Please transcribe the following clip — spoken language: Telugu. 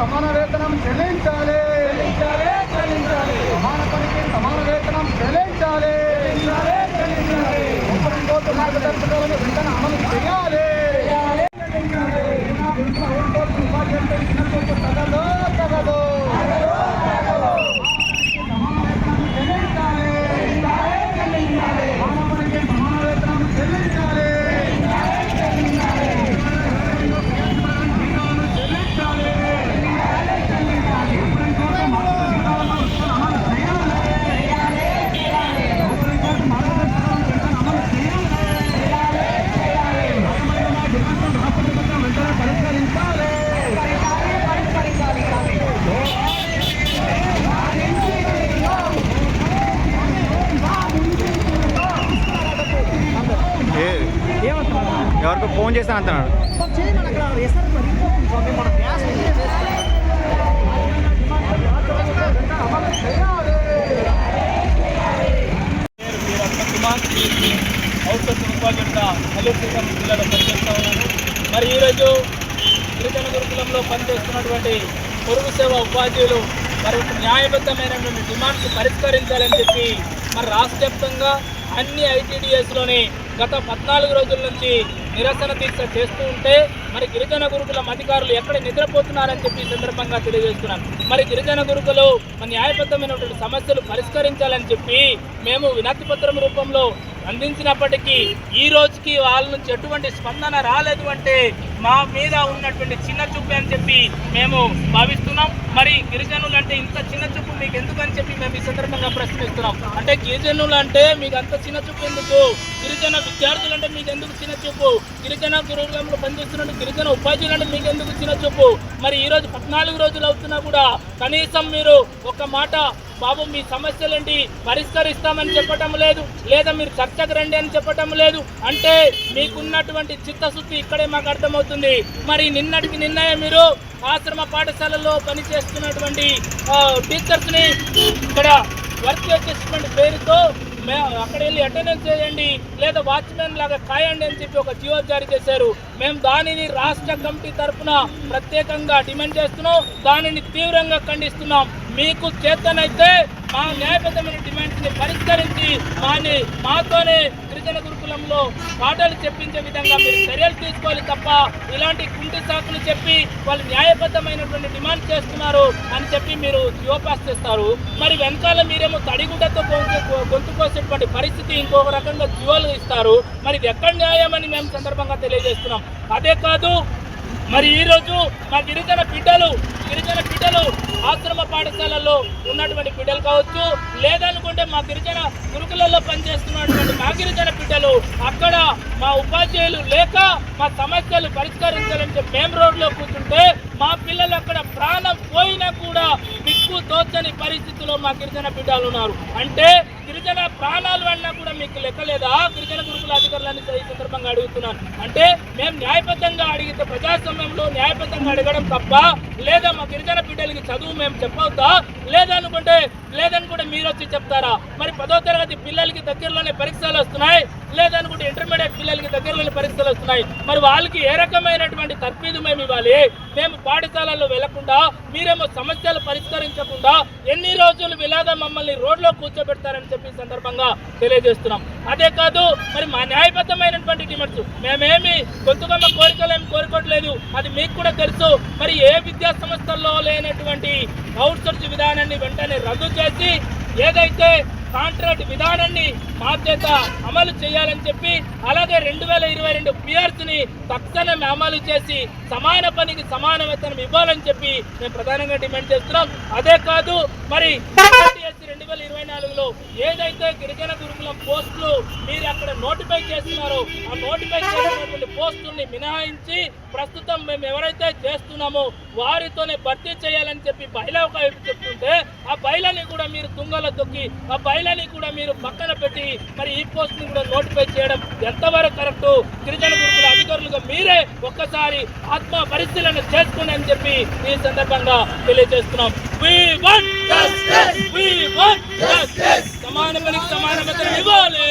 సమాన వేతనం చెల్లించాలి. సమాన పనికి సమాన వేతనం చెల్లించాలి. ముప్పై మార్గదర్శకాలను వెంటనే అమలు చేయాలి. ఫోన్ చేస్తాను అంటున్నాడు. ఔషధ ఉపాధ్యుడిగా నెల్లూరు శ్రీకాకుళం జిల్లాలో పనిచేస్తూ ఉన్నాను మరి ఈరోజు గిరిజన గురుకులంలో పనిచేస్తున్నటువంటి పొరుగు సేవ ఉపాధ్యాయులు మరి న్యాయబద్ధమైనటువంటి డిమాండ్స్ పరిష్కరించాలని చెప్పి మరి రాష్ట్ర వ్యాప్తంగా అన్ని ఐటీడీఎస్లోని గత పద్నాలుగు రోజుల నుంచి నిరసన దీక్ష చేస్తూ ఉంటే మరి గిరిజన గురుకులం అధికారులు ఎక్కడ నిద్రపోతున్నారని చెప్పి సందర్భంగా తెలియజేస్తున్నాను మరి గిరిజన గురుకులు న్యాయబద్ధమైనటువంటి సమస్యలు పరిష్కరించాలని చెప్పి మేము వినతి పత్రం రూపంలో అందించినప్పటికీ ఈ రోజుకి వాళ్ళ నుంచి ఎటువంటి స్పందన రాలేదు అంటే మా మీద ఉన్నటువంటి చిన్న చూపు అని చెప్పి మేము భావిస్తున్నాం. మరి గిరిజనులు అంటే ఇంత చిన్న మీకు ఎందుకు అని చెప్పి మేము ఈ సందర్భంగా ప్రశ్నిస్తున్నాం? అంటే గిరిజనులు అంటే మీకు అంత చిన్న చూపు ఎందుకు? గిరిజన విద్యార్థులు అంటే మీకు ఎందుకు చిన్న చూపు? గిరిజన గురుకులంలో పనిచేస్తున్న గిరిజన ఉపాధ్యాయులు అంటే మీకు ఎందుకు చిన్న చూపు? మరి ఈరోజు పద్నాలుగు రోజులు అవుతున్నా కూడా కనీసం మీరు ఒక మాట బాబు మీ సమస్యలేంటి? పరిష్కరిస్తామని చెప్పటం లేదు. లేదా మీరు చర్చకు రండి అని చెప్పటం లేదు. అంటే మీకున్నటువంటి చిత్తశుద్ధి ఇక్కడే మాకు అర్థమవుతుంది. మరి నిన్నటికి నిన్ననే మీరు ఆశ్రమ పాఠశాలలో పనిచేస్తున్నటువంటి టీచర్స్ని ఇక్కడ వర్క్ అడ్జస్ట్మెంట్ పేరుతో మే- అక్కడ వెళ్ళి అటెండెన్స్ చేయండి. లేదా వాచ్మెన్ లాగా కాయండి అని చెప్పి ఒక జీవో జారీ చేశారు. మేము దానిని రాష్ట్ర కమిటీ తరఫున ప్రత్యేకంగా డిమాండ్ చేస్తున్నాం. దానిని తీవ్రంగా ఖండిస్తున్నాం. మీకు చేతనైతే మా న్యాయబద్ధమైన డిమాండ్స్ని పరిష్కరించి మాని మాతోనే గిరిజన గురుకులంలో పాటలు చెప్పించే విధంగా మీరు చర్యలు తీసుకోవాలి తప్ప ఇలాంటి కుంటి సాకులు చెప్పి వాళ్ళు న్యాయబద్ధమైనటువంటి డిమాండ్ చేస్తున్నారు అని చెప్పి మీరు జీవోపాస్ చేస్తారు. మరి వెనకాల మీరేమో తడిగుడ్డతో గొంతు- కోసేటువంటి పరిస్థితి ఇంకొక రకంగా జీవోలు ఇస్తారు. మరి ఇది ఎక్కడ న్యాయమని మేము సందర్భంగా తెలియజేస్తున్నాం. అదే కాదు మరి ఈరోజు మా గిరిజన బిడ్డలు గిరిజన బిడ్డలు ఆశ్రమ పాఠశాలల్లో ఉన్నటువంటి బిడ్డలు కావచ్చు లేదనుకుంటే మా గిరిజన గురుకులలో పనిచేస్తున్నటువంటి మా గిరిజన బిడ్డలు అక్కడ మా ఉపాధ్యాయులు లేక మా సమస్యలు పరిష్కరించాలంటే మేము రోడ్లో కూర్చుంటే మా పిల్లలు అక్కడ ప్రాణం పోయినా కూడా దిక్కు తోచని పరిస్థితిలో మా గిరిజన బిడ్డలు ఉన్నారు. అంటే గిరిజన ప్రాణాలు అన్నా కూడా మీకు లెక్కలేదా? గిరిజన గురుకుల అధికారులని ఈ సందర్భంగా అడుగుతున్నాను. అంటే మేము న్యాయబద్ధంగా అడిగితే ప్రజాస్వామ్యంలో న్యాయబద్ధంగా అడగడం తప్ప లేదా మా గిరిజన బిడ్డలకి చదువు మేము చెప్పవద్దా లేదనుకుంటే లేదనుకుంటే కూడా వచ్చి చెప్తారా? మరి పదో తరగతి పిల్లలకి దగ్గరలోనే పరీక్షలు వస్తున్నాయి లేదనుకుంటే ఇంటర్మీడియట్ పిల్లలకి దగ్గరలోనే పరీక్షలు వస్తున్నాయి. మరి వాళ్ళకి ఏ రకమైనటువంటి తర్ఫీదు మేము ఇవ్వాలి? మేము పాఠశాలల్లో వెళ్ళకుండా మీరేమో సమస్యలు పరిష్కరించకుండా ఎన్ని రోజులు ఇలాగా మమ్మల్ని రోడ్లో కూర్చోబెడతారని చెప్పి సందర్భంగా తెలియజేస్తున్నాం. అదే కాదు మరి మా న్యాయబద్ధమైనటువంటి డిమాండ్స్ మేమేమి కొత్తగమ్మ కోరికలు ఏమి కోరుకోవట్లేదు అది మీకు కూడా తెలుసు. మరి ఏ విద్యా సంస్థల్లో లేనటువంటి అవుట్సోర్స్ విధానాన్ని వెంటనే రద్దు చేసి ఏదైతే కాంట్రాక్ట్ విధానాన్ని మా అమలు చేయాలని చెప్పి అలాగే రెండు వేల ఇరవై రెండు ని తక్షణమే అమలు చేసి సమాన పనికి సమాన వేతనం ఇవ్వాలని చెప్పి మేము ప్రధానంగా డిమాండ్ చేస్తున్నాం. అదే కాదు మరి రెండు వేల ఇరవై నాలుగులో ఏదైతే గిరిజన గురుకులం పోస్టులు మీరు అక్కడ నోటిఫై చేస్తున్నారో ఆ నోటిఫై చేసినటువంటి పోస్టుల్ని మినహాయించి ప్రస్తుతం మేము ఎవరైతే చేస్తున్నామో వారితోనే భర్తీ చేయాలని చెప్పి బయలా ఒక చెప్తుంటే ఆ మీరు తుంగల దొక్కి ఆ బయలని కూడా మీరు పక్కన పెట్టి మరి ఈ పోస్ట్ని కూడా నోటిఫై చేయడం ఎంతవరకు కరెక్టు? గిరిజన గురుకుల అధికారులుగా మీరే ఒక్కసారి ఆత్మ పరిశీలన చేసుకుని అని చెప్పి ఈ సందర్భంగా తెలియజేస్తున్నాం. సమానమని సమానమతను ఇవ్వాలి!